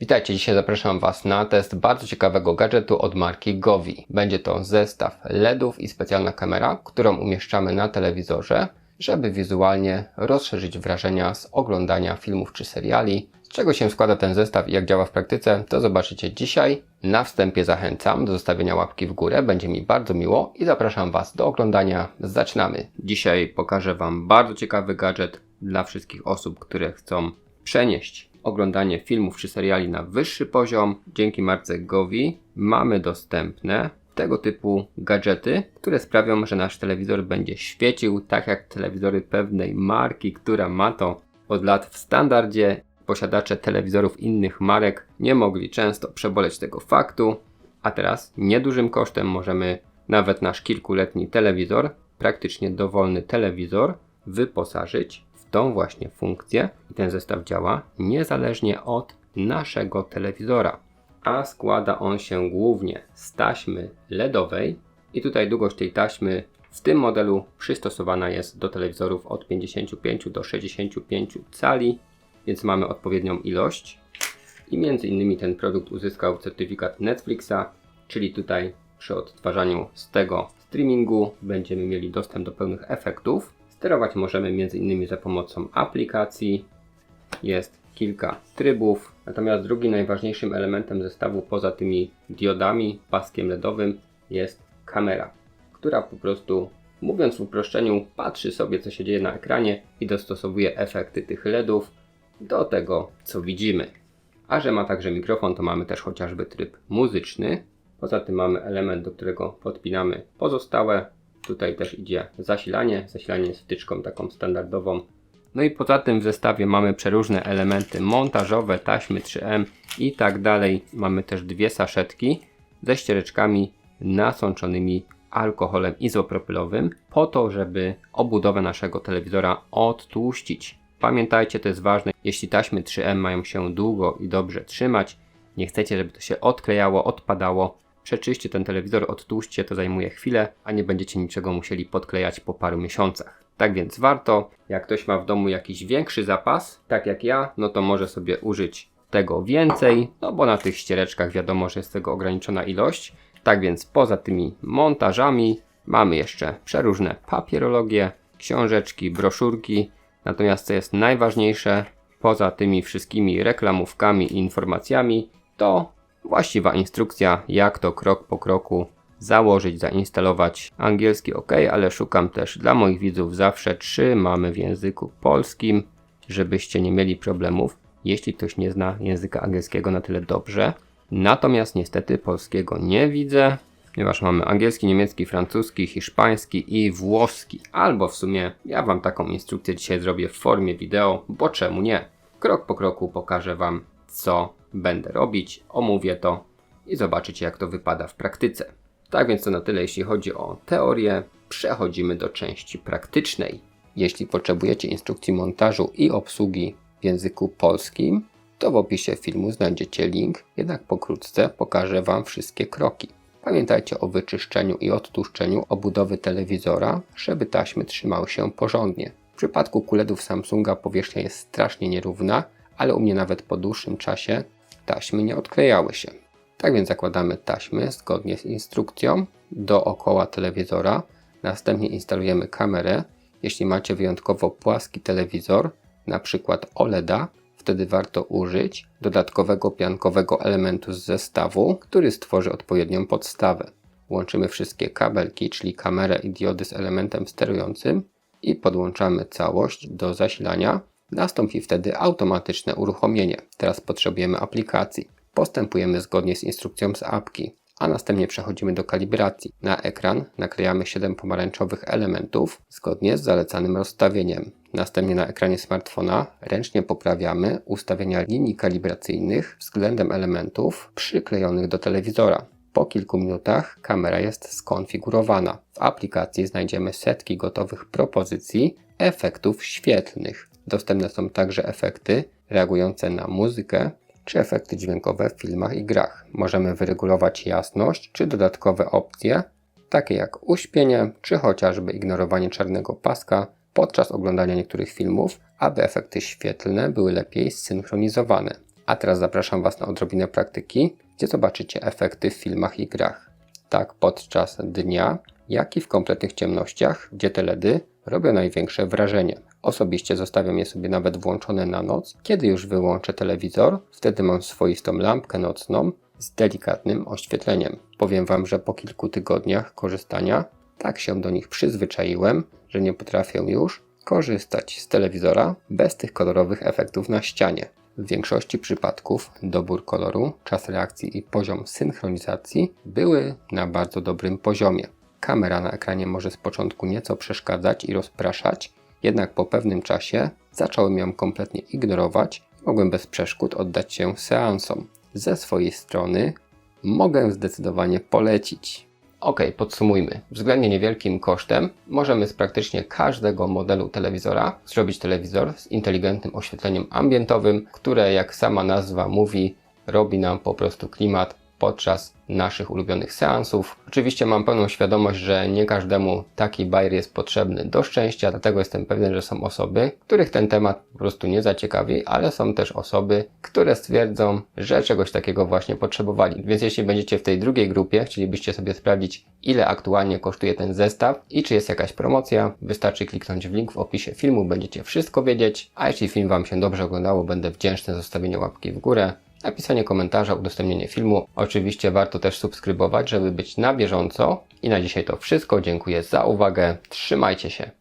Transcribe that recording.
Witajcie, dzisiaj zapraszam Was na test bardzo ciekawego gadżetu od marki Govi. Będzie to zestaw LEDów i specjalna kamera, którą umieszczamy na telewizorze, żeby wizualnie rozszerzyć wrażenia z oglądania filmów czy seriali. Z czego się składa ten zestaw i jak działa w praktyce, to zobaczycie dzisiaj. Na wstępie zachęcam do zostawienia łapki w górę, będzie mi bardzo miło i zapraszam Was do oglądania. Zaczynamy. Dzisiaj pokażę Wam bardzo ciekawy gadżet dla wszystkich osób, które chcą przenieść oglądanie filmów czy seriali na wyższy poziom. Dzięki marce Govi mamy dostępne tego typu gadżety, które sprawią, że nasz telewizor będzie świecił tak jak telewizory pewnej marki, która ma to od lat w standardzie. Posiadacze telewizorów innych marek nie mogli często przeboleć tego faktu, a teraz niedużym kosztem możemy nawet nasz kilkuletni telewizor, praktycznie dowolny telewizor, wyposażyć tą właśnie funkcję i ten zestaw działa niezależnie od naszego telewizora. A składa on się głównie z taśmy LEDowej i tutaj długość tej taśmy w tym modelu przystosowana jest do telewizorów od 55 do 65 cali, więc mamy odpowiednią ilość. I między innymi ten produkt uzyskał certyfikat Netflixa, czyli tutaj przy odtwarzaniu z tego streamingu będziemy mieli dostęp do pełnych efektów. Sterować możemy m.in. za pomocą aplikacji. Jest kilka trybów. Natomiast drugim najważniejszym elementem zestawu poza tymi diodami, paskiem LEDowym jest kamera, która po prostu mówiąc w uproszczeniu patrzy sobie co się dzieje na ekranie i dostosowuje efekty tych LEDów do tego co widzimy. A że ma także mikrofon to mamy też chociażby tryb muzyczny. Poza tym mamy element, do którego podpinamy pozostałe Tutaj też idzie zasilanie. Zasilanie jest wtyczką taką standardową. No i poza tym w zestawie mamy przeróżne elementy montażowe, taśmy 3M i tak dalej. Mamy też dwie saszetki ze ściereczkami nasączonymi alkoholem izopropylowym po to, żeby obudowę naszego telewizora odtłuścić. Pamiętajcie, to jest ważne, jeśli taśmy 3M mają się długo i dobrze trzymać, nie chcecie, żeby to się odklejało, odpadało, Przeczyście ten telewizor, odtłuszczcie, to zajmuje chwilę, a nie będziecie niczego musieli podklejać po paru miesiącach. Tak więc warto, jak ktoś ma w domu jakiś większy zapas, tak jak ja, no to może sobie użyć tego więcej, no bo na tych ściereczkach wiadomo, że jest tego ograniczona ilość. Tak więc poza tymi montażami mamy jeszcze przeróżne papierologie, książeczki, broszurki. Natomiast co jest najważniejsze, poza tymi wszystkimi reklamówkami i informacjami, to właściwa instrukcja, jak to krok po kroku założyć, zainstalować. Angielski ok, ale szukam też dla moich widzów zawsze, czy mamy w języku polskim, żebyście nie mieli problemów, jeśli ktoś nie zna języka angielskiego na tyle dobrze. Natomiast niestety polskiego nie widzę, ponieważ mamy angielski, niemiecki, francuski, hiszpański i włoski. Albo w sumie ja Wam taką instrukcję dzisiaj zrobię w formie wideo, bo czemu nie? Krok po kroku pokażę Wam, co będę robić, omówię to i zobaczycie jak to wypada w praktyce. Tak więc to na tyle jeśli chodzi o teorię. Przechodzimy do części praktycznej. Jeśli potrzebujecie instrukcji montażu i obsługi w języku polskim, to w opisie filmu znajdziecie link, jednak pokrótce pokażę Wam wszystkie kroki. Pamiętajcie o wyczyszczeniu i odtłuszczeniu obudowy telewizora, żeby taśmy trzymały się porządnie. W przypadku kuledów Samsunga powierzchnia jest strasznie nierówna, ale u mnie nawet po dłuższym czasie taśmy nie odklejały się. Tak więc zakładamy taśmy zgodnie z instrukcją dookoła telewizora. Następnie instalujemy kamerę. Jeśli macie wyjątkowo płaski telewizor, na przykład OLEDa, wtedy warto użyć dodatkowego piankowego elementu z zestawu, który stworzy odpowiednią podstawę. Łączymy wszystkie kabelki, czyli kamerę i diody z elementem sterującym i podłączamy całość do zasilania Nastąpi wtedy automatyczne uruchomienie. Teraz potrzebujemy aplikacji. Postępujemy zgodnie z instrukcją z apki, a następnie przechodzimy do kalibracji. Na ekran naklejamy 7 pomarańczowych elementów zgodnie z zalecanym rozstawieniem. Następnie na ekranie smartfona ręcznie poprawiamy ustawienia linii kalibracyjnych względem elementów przyklejonych do telewizora. Po kilku minutach kamera jest skonfigurowana. W aplikacji znajdziemy setki gotowych propozycji efektów świetlnych. Dostępne są także efekty reagujące na muzykę czy efekty dźwiękowe w filmach i grach. Możemy wyregulować jasność czy dodatkowe opcje, takie jak uśpienie czy chociażby ignorowanie czarnego paska podczas oglądania niektórych filmów, aby efekty świetlne były lepiej zsynchronizowane. A teraz zapraszam Was na odrobinę praktyki, gdzie zobaczycie efekty w filmach i grach. Tak podczas dnia, jak i w kompletnych ciemnościach, gdzie te LEDy robią największe wrażenie. Osobiście zostawiam je sobie nawet włączone na noc. Kiedy już wyłączę telewizor, wtedy mam swoistą lampkę nocną z delikatnym oświetleniem. Powiem Wam, że po kilku tygodniach korzystania tak się do nich przyzwyczaiłem, że nie potrafię już korzystać z telewizora bez tych kolorowych efektów na ścianie. W większości przypadków dobór koloru, czas reakcji i poziom synchronizacji były na bardzo dobrym poziomie. Kamera na ekranie może z początku nieco przeszkadzać i rozpraszać, jednak po pewnym czasie zacząłem ją kompletnie ignorować i mogłem bez przeszkód oddać się seansom. Ze swojej strony mogę zdecydowanie polecić. Ok, podsumujmy. Względnie niewielkim kosztem możemy z praktycznie każdego modelu telewizora zrobić telewizor z inteligentnym oświetleniem ambientowym, które jak sama nazwa mówi, robi nam po prostu klimat podczas naszych ulubionych seansów. Oczywiście mam pełną świadomość, że nie każdemu taki bajer jest potrzebny do szczęścia, dlatego jestem pewien, że są osoby, których ten temat po prostu nie zaciekawi, ale są też osoby, które stwierdzą, że czegoś takiego właśnie potrzebowali. Więc jeśli będziecie w tej drugiej grupie, chcielibyście sobie sprawdzić, ile aktualnie kosztuje ten zestaw i czy jest jakaś promocja, wystarczy kliknąć w link w opisie filmu, będziecie wszystko wiedzieć. A jeśli film Wam się dobrze oglądało, będę wdzięczny za zostawienie łapki w górę napisanie komentarza, udostępnienie filmu. Oczywiście warto też subskrybować, żeby być na bieżąco. I na dzisiaj to wszystko. Dziękuję za uwagę. Trzymajcie się.